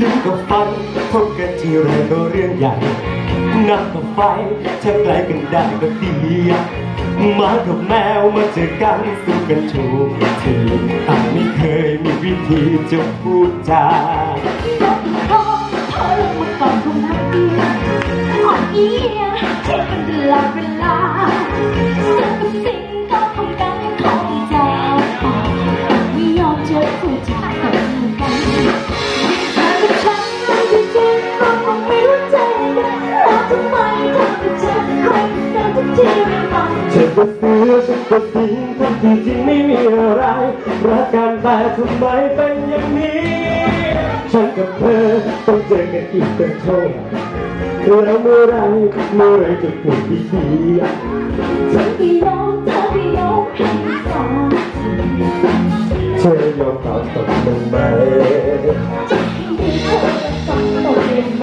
ลึกกับฟันพบกันทีไรก็เรื่องใหญ่น้ำกับไฟถ้าไกลกันได้ก็ดีอะหมากับแมวมาเจอกันสู้กันถูกทีแต่ไม่เคยมีวิธีจะพูดจาพอเธอลงมาก่อนคงนักเอียอ่อนเอียเช็คกันตลอดเวลาสักสิ่งก็คง งฉันก็ซื้อฉันก็ทิ้งทั้งที่จริงไม่มีอะไรรักกันแต่ทำไมเป็นอย่างนี้ ฉันกับเธอต้องเจอกันอีกเป็นโชคแล้วเมื่อไรเมื่อไรจะพูดดีๆอะฉันก็ยอมเธอก็ยอมให้ฟังเธอยอมตอบตกลงไหมจะให้เธอต้องตกลงม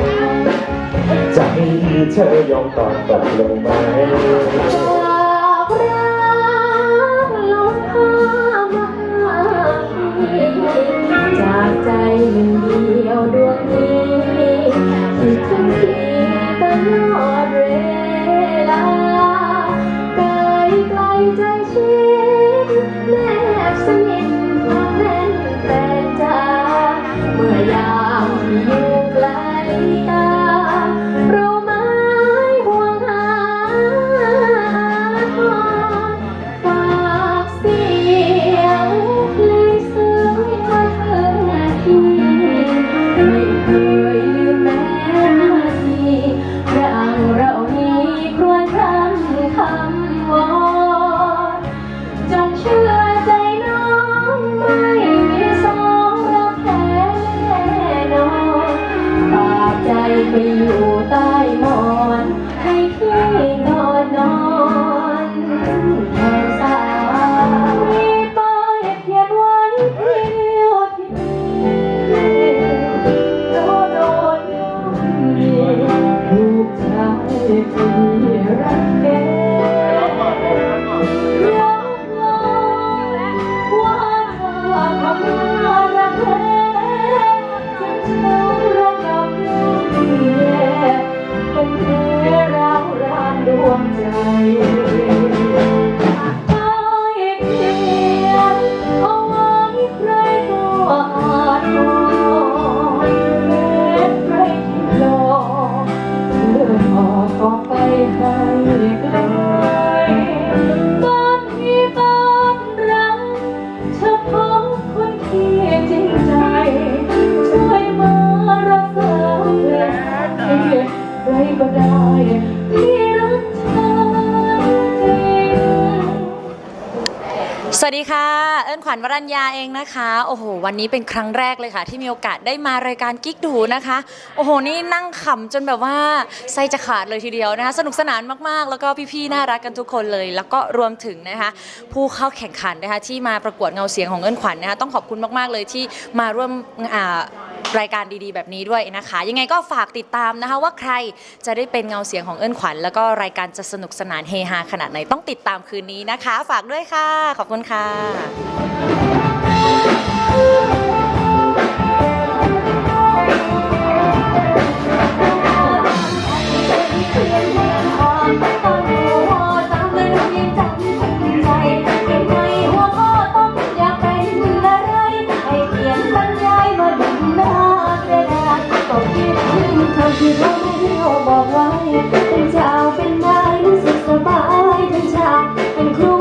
จะให้เธอยอมตอบตกลงไหม จากใใจไปอยู่ใต้หมอ ไวัสดีค่ะ เอิญขวัญวรัญญาเองนะคะ โอ้โห วันนี้เป็นครั้งแรกเลยค่ะ ที่มีโอกาสได้มารายการกิ๊กดูนะคะ โอ้โห นี่นั่งขำจนแบบว่าไส้จะขาดเลยทีเดียวนะคะ สนุกสนานมากๆ แล้วก็พี่ๆ น่ารักกันทุกคนเลย แล้วก็รวมถึงนะคะ ผู้เข้าแข่งขันนะคะ ที่มาประกวดเงาเสียงของเอิญขวัญนะคะ ต้องขอบคุณมากๆ เลยที่มาร่วมรายการดีๆ แบบนี้ด้วยนะคะ ยังไงก็ฝากติดตามนะคะว่าใครจะได้เป็นเงาเสียงของเอิญขวัญ แล้วก็รายการจะสนุกสนานเฮฮาขนาดไหนต้องติดตามคืนนี้นะคะ ฝากด้วยค่ะ ขอบคุณค่ะที่เราบอกไว้เป็นเจ้าเป็นนายรู้สึกสบายเป็นชาเป็นครู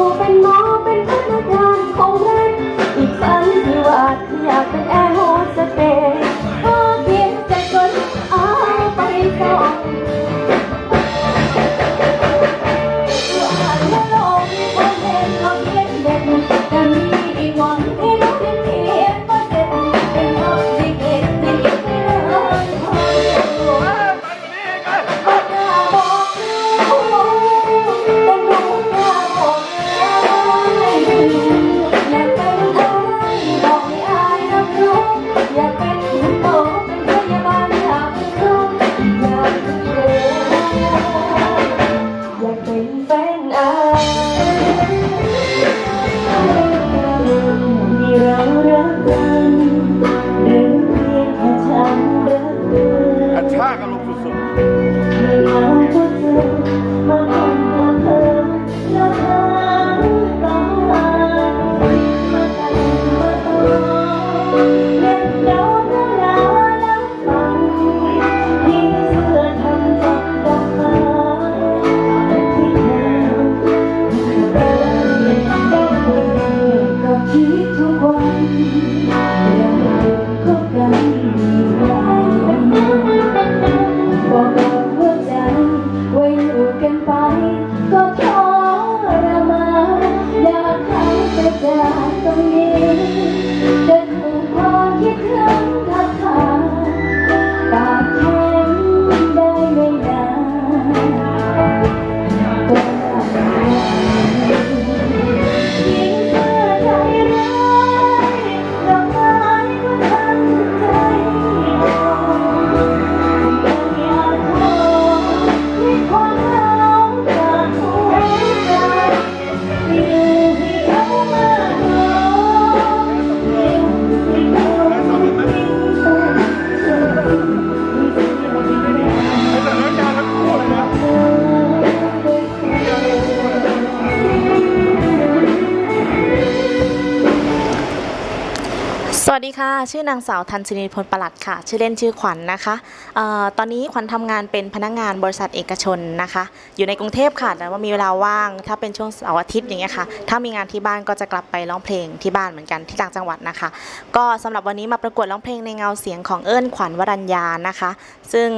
ค่ะ ชื่อนางสาวทันศินีพลประหลัดค่ะ ชื่อเล่นชื่อขวัญนะคะออตอนนี้ขวัญทำงานเป็นพนักงานบริษัทเอกชนนะคะ อยู่ในกรุงเทพค่ะ แต่ว่ามีเวลาว่าง ถ้าเป็นช่วงเสาร์อาทิตย์อย่างเงี้ยค่ะ ถ้ามีงานที่บ้านก็จะกลับไปร้องเพลงที่บ้านเหมือนกันที่ต่างจังหวัดนะคะ ก็สำหรับวันนี้มาประกวดร้องเพลงในเงาเสียงของเอิญขวัญวรัญญานะคะ ซึ่ง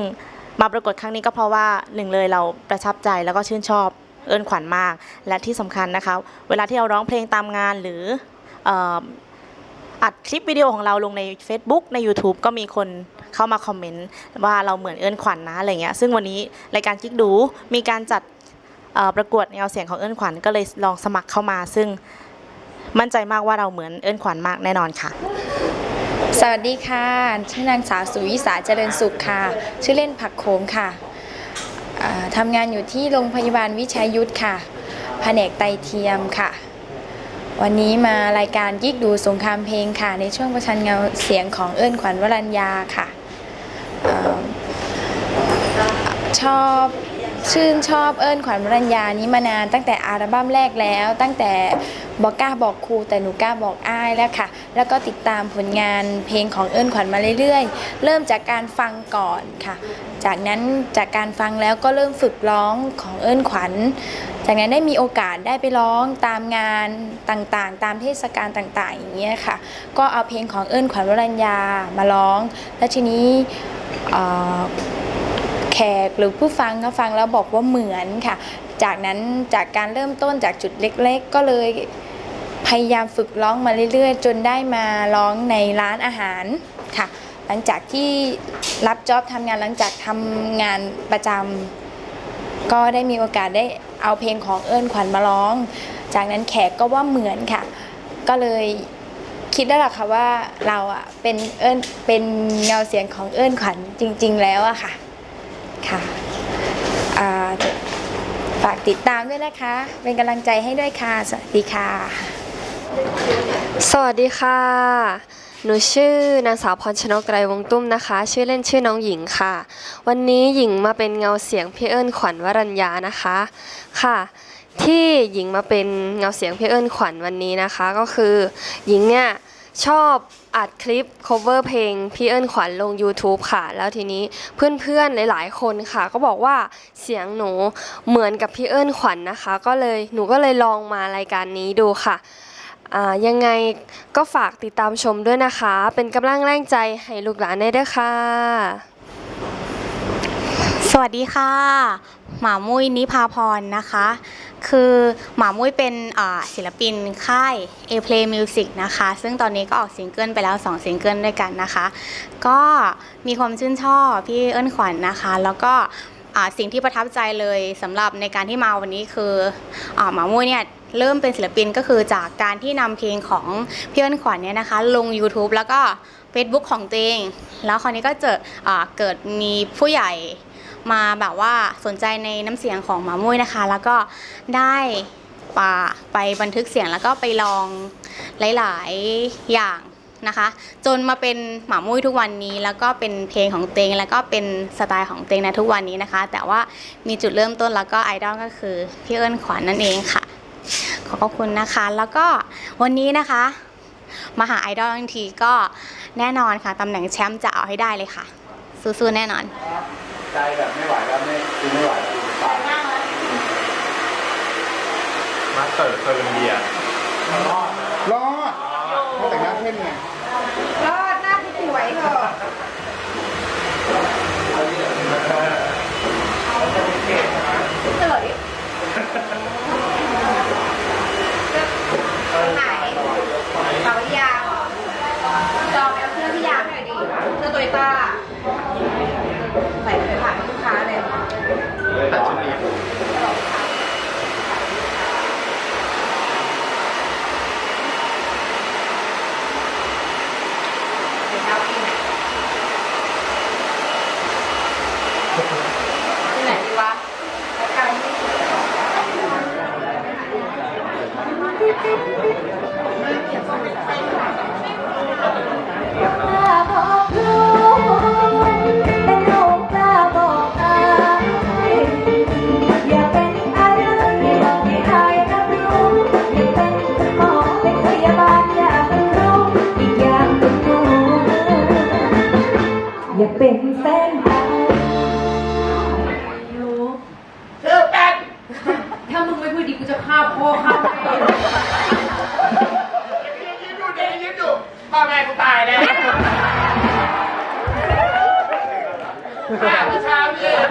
มาประกวดครั้งนี้ก็เพราะว่าหนึ่งเลยเราประทับใจแล้วก็ชื่นชอบเอิญขวัญมาก และที่สำคัญนะคะ เวลาที่เราร้องเพลงตามงานหรือ อัดคลิปวิดีโอของเราลงใน Facebook ใน YouTube ก็มีคนเข้ามาคอมเมนต์ว่าเราเหมือนเอิญขวัญนะอะไรเงี้ยซึ่งวันนี้รายการคิกดูมีการจัดประกวดแนวเสียงของเอิญขวัญก็เลยลองสมัครเข้ามา ซึ่งมั่นใจมากว่าเราเหมือนเอิญขวัญมากแน่นอนค่ะ สวัสดีค่ะ ชื่อนางสาวสุวิสาเจริญสุขค่ะ ชื่อเล่นผักโขมค่ะทำงานอยู่ที่โรงพยาบาลวิชัยยุทธค่ะ แผนกไตเทียมค่ะ วันนี้มารายการยิกดูสงครามเพลงค่ะ ในช่วงประชันเงาเสียงของเอิ้นขวัญวรัญญาค่ะออชอบชื่นชอบเอิ้นขวัญวรัญญานี้มานานตั้งแต่อัลบั้มแรกแล้วตั้งแต่ บอกกล้าบอกครูแต่หนูกล้าบอกอ้ายแล้วค่ะ แล้วก็ติดตามผลงานเพลงของเอิ้นขวัญมาเรื่อยๆ เริ่มจากการฟังก่อนค่ะ จากนั้นจากการฟังแล้วก็เริ่มฝึกร้องของเอิ้นขวัญ จากนั้นได้มีโอกาสได้ไปร้องตามงานต่างๆ ตามเทศกาลต่างๆ อย่างเงี้ยค่ะ ก็เอาเพลงของเอิ้นขวัญวรัญญามาร้อง แล้วทีนี้แขกหรือผู้ฟังก็ฟังแล้วบอกว่าเหมือนค่ะ จากนั้นจากการเริ่มต้นจากจุดเล็ก ๆ ก็เลย พยายามฝึกร้องมาเรื่อยๆ จนได้มาร้องในร้านอาหารค่ะ หลังจากที่รับจ็อบทำงานหลังจากทำงานประจำก็ได้มีโอกาสได้เอาเพลงของเอิญขวัญมาร้อง จากนั้นแขกก็ว่าเหมือนค่ะ ก็เลยคิดได้หรอค่ะว่าเราอะเป็นเอิญเป็นเงาเสียงของเอิญขวัญจริง ๆ แล้วอะค่ะค่ะฝากติดตามด้วยนะคะ เป็นกำลังใจให้ด้วยค่ะ สวัสดีค่ะ สวัสดีค่ะ หนูชื่อนางสาวพรชนกไกรวงตุ้มนะคะ ชื่อเล่นชื่อน้องหญิงค่ะ วันนี้หญิงมาเป็นเงาเสียงพี่เอิญขวัญวรัญญานะคะค่ะ ที่หญิงมาเป็นเงาเสียงพี่เอิญขวัญวันนี้นะคะ ก็คือหญิงเนี่ยชอบอัดคลิป cover เพลงพี่เอิญขวัญลง YouTube ค่ะ แล้วทีนี้เพื่อนๆหลายๆคนค่ะ ก็บอกว่าเสียงหนูเหมือนกับพี่เอิญขวัญนะคะ ก็เลยหนูก็เลยลองมารายการนี้ดูค่ะ ยังไงก็ฝากติดตามชมด้วยนะคะ เป็นกำลังแรงใจให้ลูกหลานได้ด้วยค่ะ สวัสดีค่ะ หมามุ้ยนิพาพรนะคะ คือหมามุ้ยเป็นศิลปินค่าย A Play Music นะคะ ซึ่งตอนนี้ก็ออกซิงเกิลไปแล้ว2ซิงเกิลด้วยกันนะคะ ก็มีความชื่นชอบพี่เอิ้นขวัญนะคะ แล้วก็สิ่งที่ประทับใจเลยสำหรับในการที่มาวันนี้คืออหมามุ้ยเนี่ย เริ่มเป็นศิลปินก็คือจากการที่นำเพลงของพี่เอิ้นขวัญเนี่ยนะคะ ลง YouTube แล้วก็ Facebook ของตัวเอง แล้วคราวนี้ก็เจออเกิดมีผู้ใหญ่มาแบบว่าสนใจในน้ำเสียงของหมามุ้ยนะคะ แล้วก็ได้ป่าไปบันทึกเสียงแล้วก็ไปลองหลาย ๆ อย่างนะคะ จนมาเป็นหมามุ้ยทุกวันนี้ แล้วก็เป็นเพลงของเตงแล้วก็เป็นสไตล์ของเตงในทุกวันนี้นะคะ แต่ว่ามีจุดเริ่มต้นแล้วก็ไอดอลก็คือพี่เอิญขวัญนั่นเองค่ะ ขอบพระคุณนะคะ แล้วก็วันนี้นะคะมาหาไอดอลทั้งทีก็แน่นอนค่ะตำแหน่งแชมป์จะเอาให้ได้เลยค่ะ สู้ๆแน่นอน ใจแบบไม่ไหวแล้วไม่คือไม่ไหวแล้วคือตายมาสเตอร์เซอร์เบียรอดรอดเขาแต่งหน้าเข้มไง รอดหน้าผู้ป่วยเถอะ เเอาพี่ยาจองไปเอาเสื้อพี่ยาหน่อยดิเสื้อ โตโยต้าใส่ไปผ่านลูกค้าเลยตัดชุดนี้ที่ไหนดีวะแล้วกันก อย่าเป็นแฟนอายถ้ามึงไม่พูดดีกูจะฆ่าพ่อฆ่าแม่ยิ้มอยู่เดี๋ยวยิ้มอยู่พ่อแม่กูตายแล้วข้าวิชาพี่จะ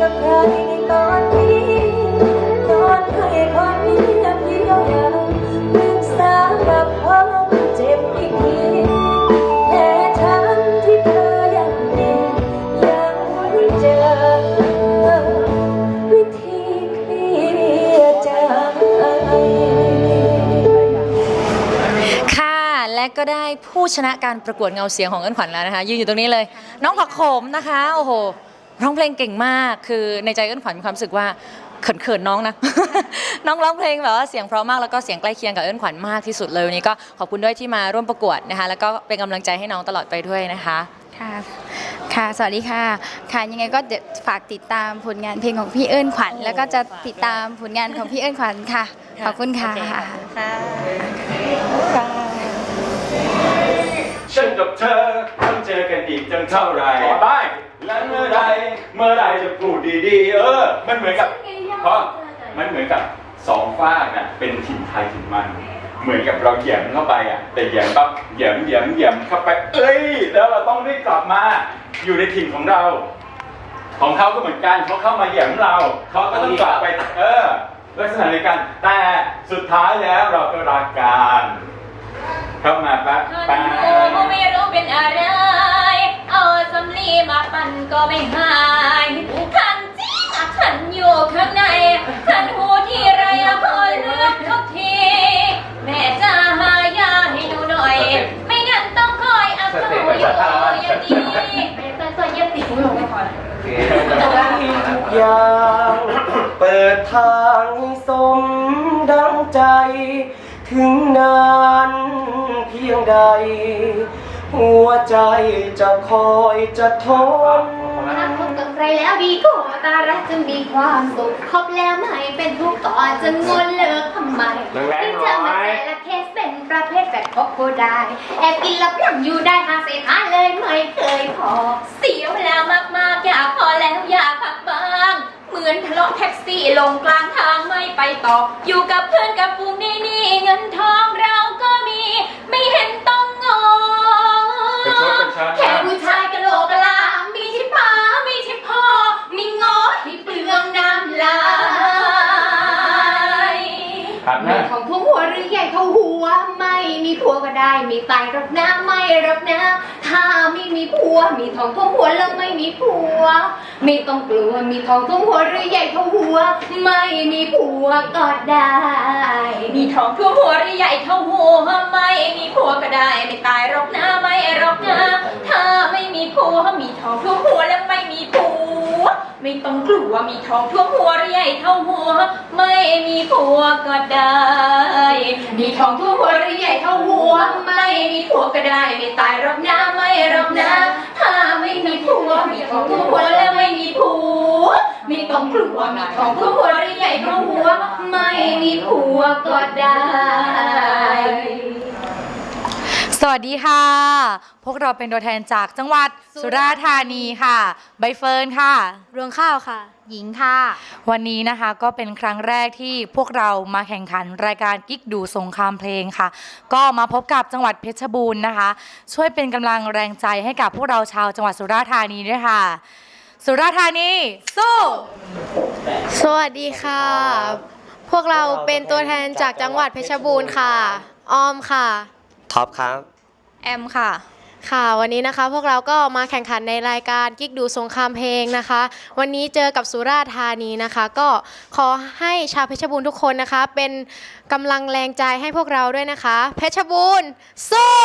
กับใครในตอนนี้นอนให้คนเงียบเยียวยาปรึกษากับความเจ็บอีกทีแค่ฉันที่เธอยังมียังไม่เจอ วิธีเคลียร์ใจ ค่ะ และก็ได้ผู้ชนะการประกวดเงาเสียงของเอิ้นขวัญแล้วนะคะ ยืนอยู่ตรงนี้เลย น้องผักโขมนะคะ โอ้โห ร้องเพลงเก่งมาก คือในใจเอิ้นขวัญมีความรู้สึกว่าเขินๆน้องนะ น้องร้องเพลงแบบว่าเสียงเพราะมากแล้วก็เสียงใกล้เคียงกับเอิ้นขวัญมากที่สุดเลยวันนี้ก็ขอบคุณด้วยที่มาร่วมประกวดนะคะ แล้วก็เป็นกำลังใจให้น้องตลอดไปด้วยนะคะ ค่ะ ค่ะ สวัสดีค่ะ ค่ะ ยังไงก็เดี๋ยวฝากติดตามผลงานเพลงของพี่เอิญขวัญ แล้วก็จะติดตามผลงานของพี่เอิญขวัญค่ะ ขอบคุณค่ะ ฉันกับเธอต้องเจอกันอีกจังเท่าไหร่ ขอได้ และเมื่อไรเมื่อไรจะพูดดีๆ เออ มันเหมือนกับ เพราะมันเหมือนกับสองฝากน่ะเป็นถิ่นไทยถิ่นมัน เหมือนกับเราเหยียบเข้าไปอะ แต่เหยียบปั๊บเหยียบเหยียบเหยียบเข้าไป เอ้ย แล้วเราต้องรีบกลับมาอยู่ในถิ่นของเรา ของเขาก็เหมือนกันเขาเข้ามาเหยียบเราเขาก็ต้องกลับไป เออลักษณะเดียวกันแต่สุดท้ายแล้วเราก็รักกันเข้ามาปั๊บท่าปั๊นบรู้ไม่รู้เป็นอะไรเอาสำลี มาปั่นก็ไม่หายท่านจริงอะท่านอยู่ข้างในท่านหูที่ไรอะคอยเลือกทุกที แม่จะหายาให้หนูหน่อย ไม่งั้นต้องคอยเอาเข้าอยู่อย่างนี้ไม่ต้องคอยเย็บติดหูไม่พอทุกอย่างเปิดทางให้สมดังใจ ถึงนานเพียงใด หัวใจจะคอยจะทน ถ้าคบกับใครแล้วดีก็ตารักจะมีความสุขคบแล้วไม่เป็นทุกข์ต่อจะงอนเลิกทำไมแรงๆที่เจอมาหน่อยแต่ละเคสเป็นประเภทแบบคบก็ได้ แอบกินแล้วยังอยู่ได้หาเศษหาเลยไม่เคยพอ เสียเวลามากๆ อยากพอแล้วอยากพักบ้าง เหมือนทะเลาะแท็กซี่ลงกลางทางไม่ไปต่อ อยู่กับเพื่อนกับฟูงนี่นี่เงินทองเราก็มี ไม่เห็น ผัวก็ได้มีตายรับนะไม่รับนะถ้าไม่มีผัว มีทองท่วมหัวแล้วไม่มีผัว ไม่ต้องกลัวมีทองท่วมหัวหรือใหญ่เท่าหัว ไม่มีผัวก็ได้ มีทองท่วมหัวหรือใหญ่เท่าหัวไม่มีผัวก็ได้ไม่ตายหรอกนะไม่หรอกนะถ้าไม่มีผัวมีทองท่วมหัวแล้วไม่มีผัว ไม่ต้องกลัวมีทองท่วมหัวหรือใหญ่เท่าหัว ไม่มีผัวก็ได้ มีทองท่วมหัวหรือใหญ่เท่าหัว ไม่มีผัวก็ได้ ไม่ตายรอกนะไม่รอกนะถ้าไม่มีผัวมีทองท่วมหัวแล้วไม่มีผัวไม่ต้องกลัวมีทองท่วมหัวหรือใหญ่เท่าหัว ไม่มีผัวก็ได้ สวัสดีค่ะ พวกเราเป็นตัวแทนจากจังหวัดสุราษฎร์ธานีค่ะ ใบเฟิร์นค่ะ รวงข้าวค่ะ หญิงค่ะ วันนี้นะคะก็เป็นครั้งแรกที่พวกเรามาแข่งขันรายการกิ๊กดูสงครามเพลงค่ะ ก็มาพบกับจังหวัดเพชรบูรณ์นะคะ ช่วยเป็นกำลังแรงใจให้กับพวกเราชาวจังหวัดสุราษฎร์ธานีด้วยค่ะ สุราษฎร์ธานีสู้สวัสดีค่ะ พวกเราเป็นตัวแทนจากจังหวัดเพชรบูรณ์ค่ะ ออมค่ะ ท็อปครับ แอมค่ะ ค่ะ วันนี้นะคะพวกเราก็มาแข่งขันในรายการกิ๊กดูสงครามเพลงนะคะ วันนี้เจอกับสุราษฎร์ธานีนะคะ ก็ขอให้ชาวเพชรบูรณ์ทุกคนนะคะ เป็นกำลังแรงใจให้พวกเราด้วยนะคะ เพชรบูรณ์สู้